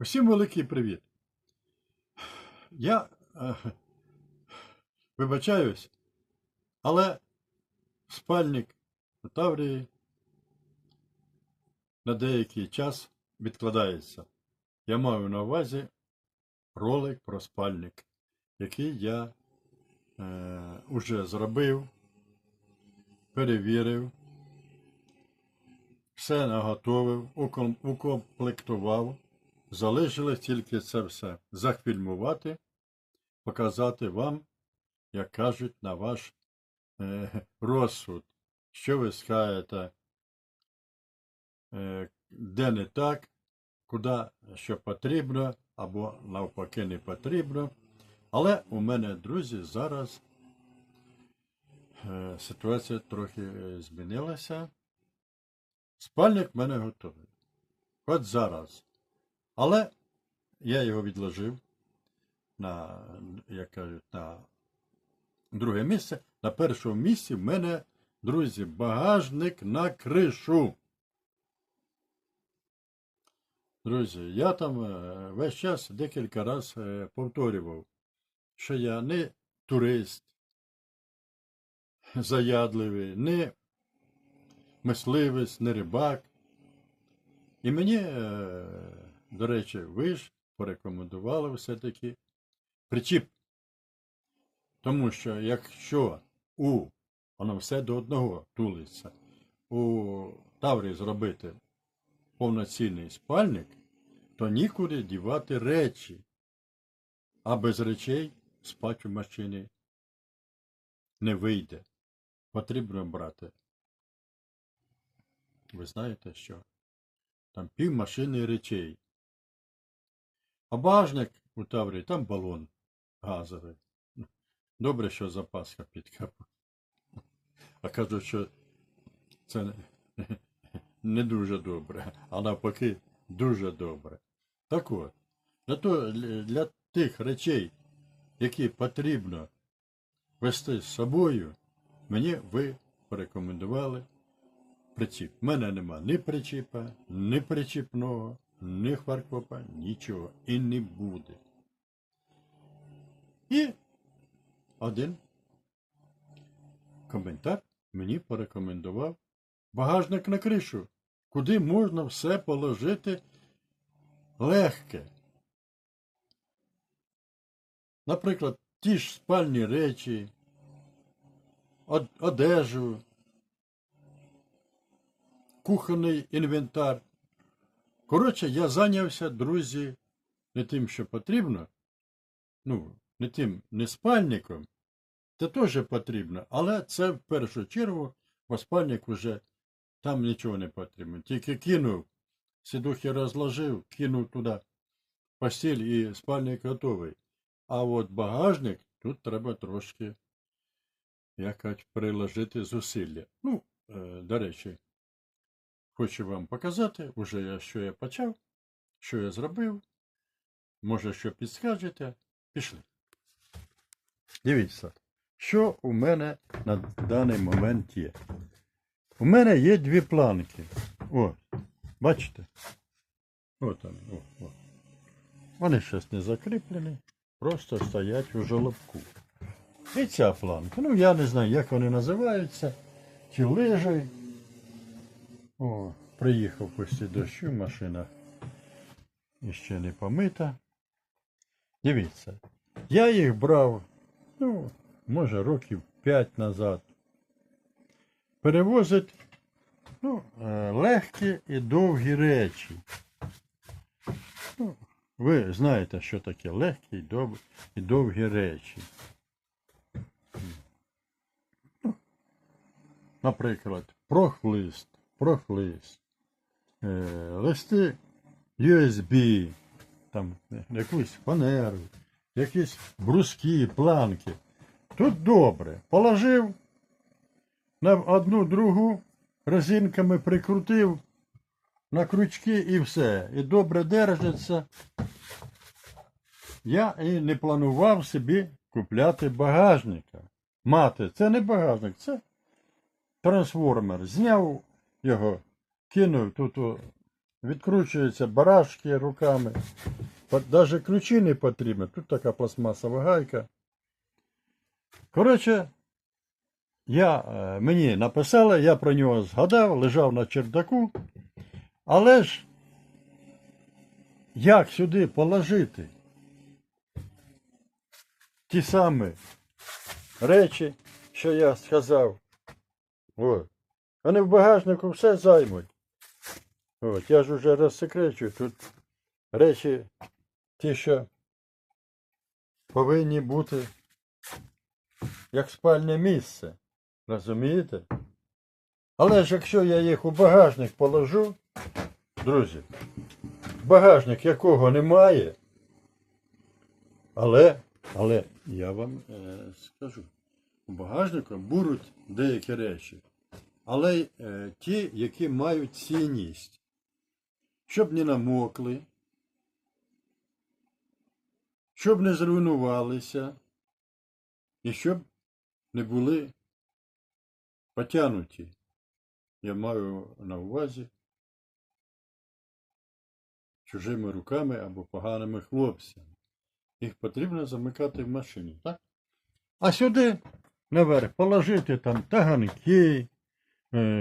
Усім великий привіт. Я е, вибачаюсь, але спальник у Таврії на деякий час відкладається. Я маю на увазі ролик про спальник, який я е, уже зробив, перевірив, все наготовив, уком- укомплектував. Залишилось тільки це все зафільмувати, показати вам, як кажуть, на ваш е, розсуд, що ви скажете, е, де не так, куди що потрібно, або навпаки не потрібно. Але у мене, друзі, зараз е, ситуація трохи е, змінилася. Спальник в мене готовий. От зараз. Але я його відложив на, як кажуть, на друге місце. На першому місці в мене, друзі, багажник на кришу. Друзі, я там е, весь час декілька разів повторював, що я не турист заядливий, не мисливець, не рибак. І мені, е, до речі, ви ж порекомендували все-таки причіп. Тому що якщо у воно все до одного тулиться, у Таврі зробити повноцінний спальник, то нікуди дівати речі, а без речей спати в машині не вийде. Потрібно брати. Ви знаєте що? Там пів машини речей. А багажник у Таврії, там балон газовий. Добре, що запаска підкапа. А кажуть, що це не, дуже добре, а навпаки, дуже добре. Так от, для, того, для тих речей, які потрібно вести з собою, мені ви порекомендували причіп. У мене нема ні причіпа, ні причіпного, ні хваркопа, нічого. І не буде. І один коментар мені порекомендував багажник на кришу, куди можна все положити легке. Наприклад, ті ж спальні речі, одежу, кухонний інвентар. Коротше, я зайнявся, друзі, не тим, що потрібно. Ну, не тим, не спальником. Це теж потрібно, але це в першу чергу, бо спальник вже там нічого не потрібно. Тільки кинув, сідухи розложив, кинув туди постіль і спальник готовий. А от багажник тут треба трошки, як кажуть, приложити зусилля. Ну, е, до речі, хочу вам показати, уже що я почав, що я зробив. Може, що підскажете. Пішли. Дивіться, що у мене на даний момент є. У мене є дві планки. О, бачите? От вони, о, о. Вони щось не закріплені, просто стоять у жолобку. І ця планка. Ну, я не знаю, як вони називаються. Чи лижі. О, приїхав після дощу, машина іще не помита. Дивіться, я їх брав, ну, може, років 5 назад. Перевозить ну, е, легкі і довгі речі. Ну, ви знаєте, що таке легкі і дов- і довгі речі. Ну, Наприклад, прохлист, прохлист, е, листи USB, там якусь фанеру, якісь бруски, планки. Тут добре. Положив на одну другу, резинками прикрутив на крючки і все. І добре держиться. Я і не планував собі купляти багажника. Мати, це не багажник, це трансформер. Зняв його, кинув тут о, відкручуються барашки руками. Навіть ключі не потрібно. Тут така пластмасова гайка. Коротше, я, е, мені написали, я про нього згадав, лежав на чердаку. Але ж як сюди положити ті самі речі, що я сказав? От. Вони в багажнику все займуть. От, я ж уже розсекречую, тут речі ті, що повинні бути як спальне місце. Розумієте? Але ж якщо я їх у багажник положу, друзі, багажник якого немає, але, але я вам е, скажу, у багажнику будуть деякі речі, але е, ті, які мають цінність, щоб не намокли, щоб не зруйнувалися і щоб не були потягнуті. Я маю на увазі чужими руками або поганими хлопцями. Їх потрібно замикати в машині, так? А сюди наверх положити там таганки,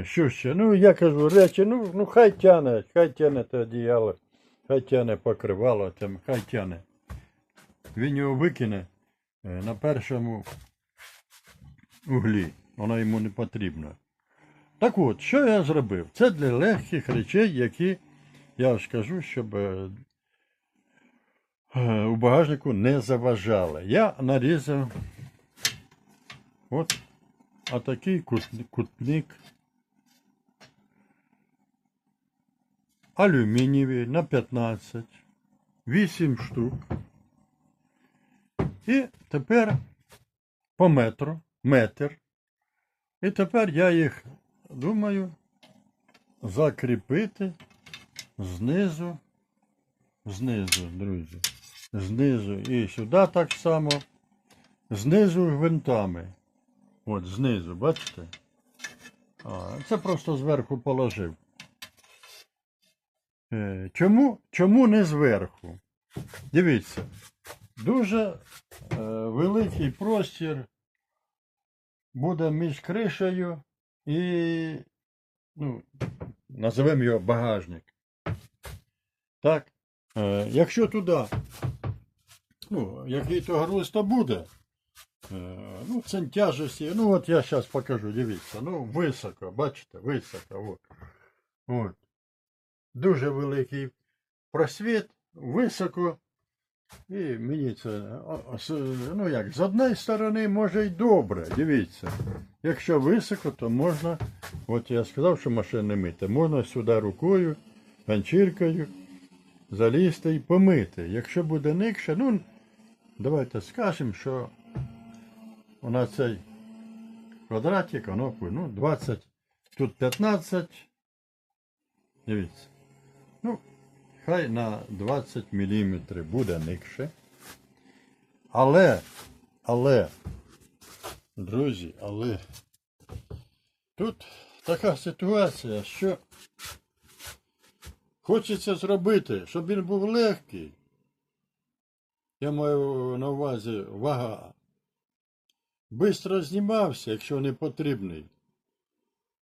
що ще. Ну, я кажу, речі, ну, ну хай тяне, хай тяне те одіяло, хай тяне покривало, там, хай тяне. Він його викине е, на першому углі. Воно йому не потрібно. Так от, що я зробив? Це для легких речей, які, я ж кажу, щоб е, е, у багажнику не заважали. Я нарізав от отакий кут- кутник алюмінієвий на 15, 8 штук. І тепер по метру, метр. І тепер я їх думаю закріпити знизу, знизу, друзі. Знизу і сюди так само. Знизу гвинтами. От, знизу, бачите? А, це просто зверху положив. Е, чому, чому не зверху? Дивіться, дуже е, великий простір буде між кришею і, ну, називемо його багажник. Так? Е, якщо туди, ну, який то груз то буде, ну, це тяжесті, ну, от я зараз покажу, дивіться, ну, високо, бачите, високо, от. От. Дуже великий просвіт, високо. І мені це, ну як, з однієї сторони може й добре, дивіться. Якщо високо, то можна, от я сказав, що машин не мити, можна сюди рукою, ганчіркою залізти і помити. Якщо буде никше, ну, давайте скажемо, що у нас цей квадратик, воно ну, 20, тут 15, дивіться. Хай на 20 мм буде никше. Але, але, друзі, але тут така ситуація, що хочеться зробити, щоб він був легкий. Я маю на увазі вага. Бистро знімався, якщо не потрібний.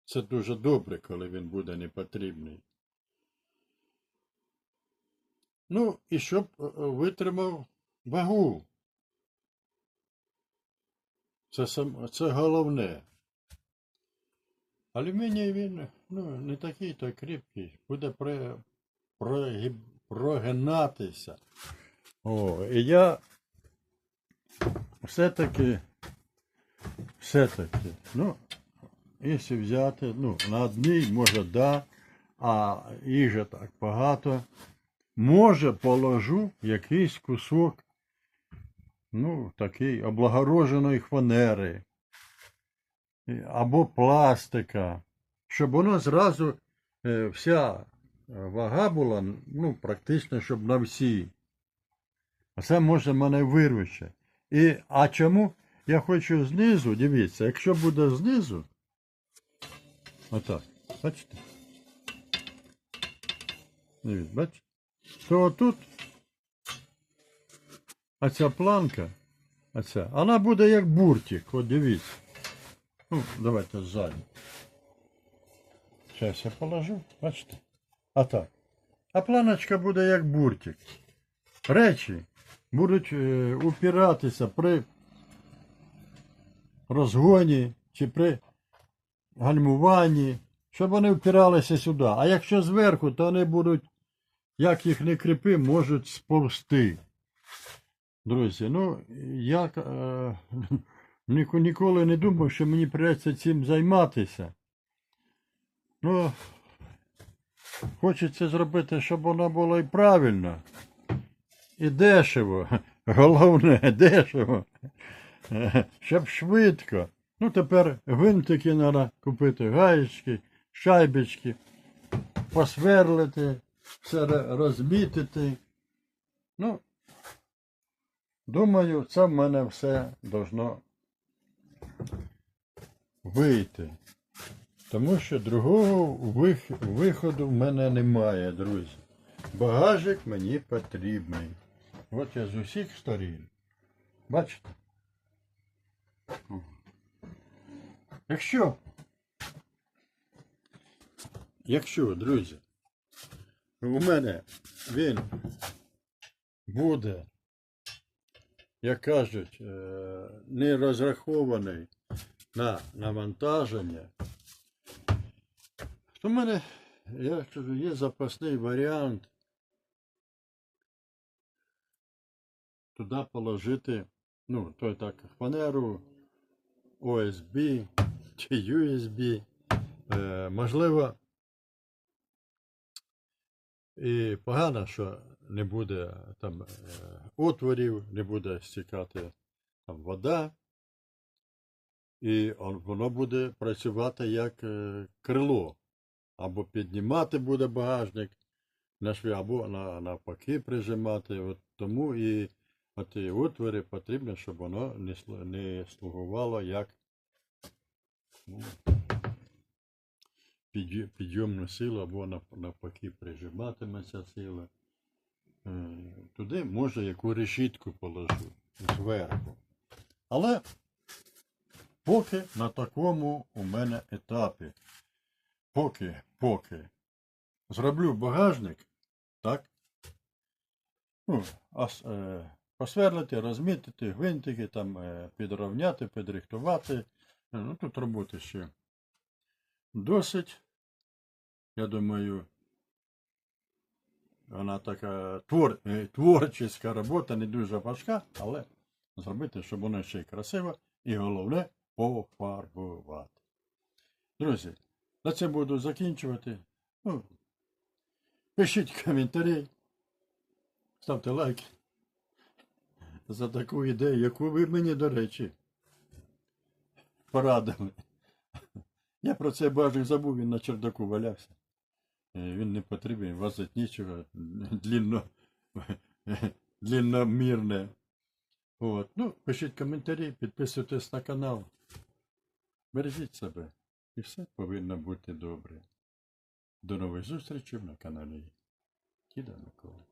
Це дуже добре, коли він буде не потрібний. Ну, і щоб е, е, витримав вагу. Це, сам, це головне. Алюміній він ну, не такий то кріпкий, буде при, прогиб, прогинатися. О, і я все-таки, все-таки, ну, якщо взяти, ну, на одній, може, да, а їх же так багато. Може, положу якийсь кусок, ну, такий облагороженої хванери або пластика, щоб воно зразу е, вся е, вага була, ну, практично, щоб на всі. А це може мене виручити. І, а чому я хочу знизу, дивіться, якщо буде знизу, отак, бачите? Дивіться, бачите? То отут, а ця планка, а ця, вона буде як буртик, от дивіться. Ну, давайте ззаді. Зараз я положу, бачите? А так. А планочка буде як буртик. Речі будуть е, упиратися при розгоні чи при гальмуванні, щоб вони впиралися сюди. А якщо зверху, то вони будуть, як їх не кріпи, можуть сповзти. Друзі, ну я е, ніко- ніколи не думав, що мені придеться цим займатися. Ну, хочеться зробити, щоб воно було і правильно, і дешево. Головне, дешево. Щоб швидко. Ну, тепер гвинтики треба купити, гаєчки, шайбочки, посверлити, все ро- розмітити. Ну, думаю, це в мене все должно вийти. Тому що другого виходу в мене немає, друзі. Багажик мені потрібний. От я з усіх сторін. Бачите? Якщо, якщо, друзі, у мене він буде, як кажуть, е, не розрахований на навантаження, то в мене, я кажу, є запасний варіант туди положити, ну, то так, фанеру, OSB чи USB. Е, можливо, і погано, що не буде там е, отворів, не буде стікати там вода, і воно буде працювати як е, крило. Або піднімати буде багажник, або на, навпаки прижимати. От тому і оті отвори потрібно, щоб воно не, слугувало як підйомну силу, або навпаки прижиматиметься сила. Е, Туди може яку решітку положу зверху. Але поки на такому у мене етапі. Поки, поки зроблю багажник, так? Ну, е, посверлити, розмітити, гвинтики, там, е, підровняти, підрихтувати. Е, Ну, тут роботи ще досить. Я думаю, вона така твор, е, робота, не дуже важка, але зробити, щоб воно ще й красиво і головне пофарбувати. Друзі, на це буду закінчувати. Ну, пишіть коментарі, ставте лайки за таку ідею, яку ви мені, до речі, порадили. Я про цей бажик забув, він на чердаку валявся. Е, Він не потрібен, возить нічого, длінно, длінномірне. От. Ну, пишіть коментарі, підписуйтесь на канал. Бережіть себе. І все повинно бути добре. До нових зустрічей на каналі Кіда Микола.